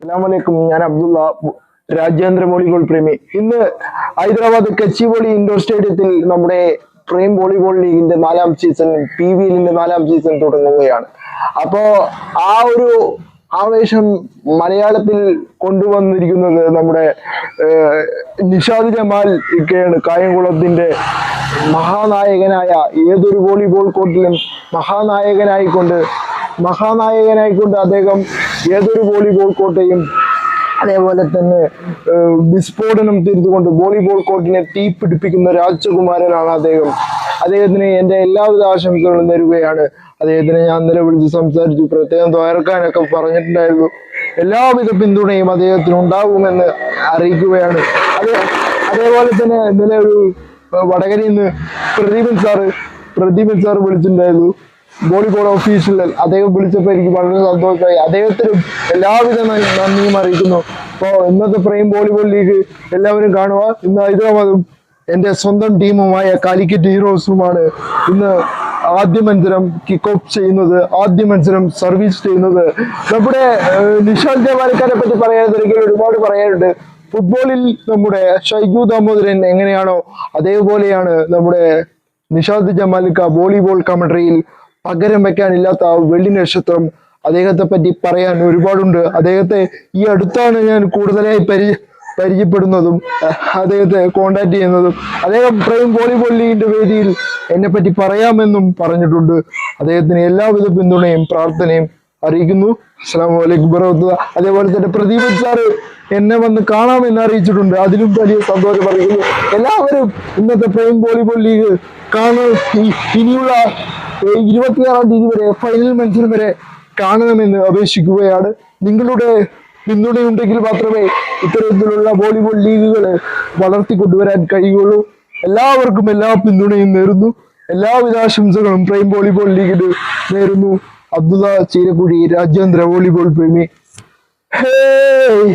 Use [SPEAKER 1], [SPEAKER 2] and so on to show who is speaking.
[SPEAKER 1] അസ്സലാമലൈക്കും ഞാൻ അബ്ദുള്ള രാജ്യാന്തര വോളിബോൾ പ്രേമി. ഇന്ന് ഹൈദരാബാദ് കച്ചി വോളി ഇൻഡോർ സ്റ്റേഡിയത്തിൽ നമ്മുടെ പ്രേം വോളിബോൾ ലീഗിന്റെ നാലാം സീസൺ പി വി എല്ലിന്റെ നാലാം സീസൺ തുടങ്ങുകയാണ്. അപ്പോ ആ ഒരു ആവേശം മലയാളത്തിൽ കൊണ്ടുവന്നിരിക്കുന്നത് നമ്മുടെ നിഷാദ് ജമാൽ ഇക്കയാണ് കായംകുളത്തിന്റെ മഹാനായകനായ ഏതൊരു വോളിബോൾ കോർട്ടിലും മഹാനായകനായിക്കൊണ്ട് മഹാനായകനായിക്കൊണ്ട് അദ്ദേഹം ഏതൊരു വോളിബോൾ കോട്ടയും അതേപോലെ തന്നെ വിസ്ഫോടനം തീർത്തുകൊണ്ട് വോളിബോൾ കോർട്ടിനെ തീ പിടിപ്പിക്കുന്ന രാജകുമാരനാണ് അദ്ദേഹം. അദ്ദേഹത്തിന് എന്റെ എല്ലാവിധ ആശംസകളും നേരുകയാണ്. അദ്ദേഹത്തിനെ ഞാൻ ഇന്നലെ വിളിച്ച് സംസാരിച്ചു. പ്രത്യേകം തുയർക്കാനൊക്കെ പറഞ്ഞിട്ടുണ്ടായിരുന്നു. എല്ലാവിധ പിന്തുണയും അദ്ദേഹത്തിന് ഉണ്ടാകുമെന്ന് അറിയിക്കുകയാണ്. അതേ അതേപോലെ തന്നെ ഇന്നലെ ഒരു വടകരയിൽ നിന്ന് പ്രദീപൻ സാറ് പ്രദീപൻ സാറ് വിളിച്ചിട്ടുണ്ടായിരുന്നു. വോളിബോൾ ഓഫീഷ്യൽ അദ്ദേഹം വിളിച്ചപ്പോൾ എനിക്ക് വളരെ സന്തോഷമായി. അദ്ദേഹത്തിനും എല്ലാവിധ നന്ദിയും അറിയിക്കുന്നു. അപ്പോൾ ഇന്നത്തെ പ്രേം വോളിബോൾ ലീഗ് എല്ലാവരും കാണുക. ഇന്ന് ഹൈദരാബാദും എന്റെ സ്വന്തം ടീമുമായ കാലിക്കറ്റ് ഹീറോസുമാണ് ഇന്ന് ആദ്യ മത്സരം കിക്ക് ഓഫ് ചെയ്യുന്നത് ആദ്യ മത്സരം സർവീസ് ചെയ്യുന്നത്. നമ്മുടെ ഏഹ്, നിഷാൽ ജമാലിക്കാരെ പറ്റി പറയാനെങ്കിൽ ഒരുപാട് പറയാനുണ്ട്. ഫുട്ബോളിൽ നമ്മുടെ ഷൈജു ദാമോദരൻ എങ്ങനെയാണോ അതേപോലെയാണ് നമ്മുടെ നിഷാദ് ജമാലിക്ക വോളിബോൾ കമൻട്രിയിൽ പകരം വെക്കാനില്ലാത്ത ആ വെള്ളി നക്ഷത്രം അദ്ദേഹത്തെ പറ്റി പറയാൻ ഒരുപാടുണ്ട്. അദ്ദേഹത്തെ ഈ അടുത്താണ് ഞാൻ കൂടുതലായി പരി പരിചയപ്പെടുന്നതും അദ്ദേഹത്തെ കോണ്ടാക്ട് ചെയ്യുന്നതും. അദ്ദേഹം പ്രൈം വോളിബോൾ ലീഗിന്റെ വേദിയിൽ എന്നെ പറ്റി പറയാമെന്നും പറഞ്ഞിട്ടുണ്ട്. അദ്ദേഹത്തിന് എല്ലാവിധ പിന്തുണയും പ്രാർത്ഥനയും അറിയിക്കുന്നു. അസ്സാം വലൈക്കും വറഹ്മത്തുള്ളാഹി അതേപോലെ തന്നെ പ്രദീപൻ സാറ് എന്നെ വന്ന് കാണാമെന്ന് അറിയിച്ചിട്ടുണ്ട്. അതിലും വലിയ സന്തോഷം അറിയിക്കുന്നു. എല്ലാവരും ഇന്നത്തെ പ്രൈം വോളിബോൾ ലീഗ് കാണാൻ ഇനിയുള്ള ഇരുപത്തിയാറാം തീയതി വരെ ഫൈനൽ മത്സരം വരെ കാണണമെന്ന് അപേക്ഷിക്കുകയാണ്. നിങ്ങളുടെ പിന്തുണയുണ്ടെങ്കിൽ മാത്രമേ ഇത്തരത്തിലുള്ള വോളിബോൾ ലീഗുകൾ വളർത്തിക്കൊണ്ടുവരാൻ കഴിയുള്ളൂ. എല്ലാവർക്കും എല്ലാ പിന്തുണയും നേരുന്നു. എല്ലാവിധ ആശംസകളും പ്രൈം വോളിബോൾ ലീഗിന് നേരുന്നു. അബ്ദുള്ള ചീരക്കുഴി രാജ്യാന്തര വോളിബോൾ പ്രേമി. ഹേയ്!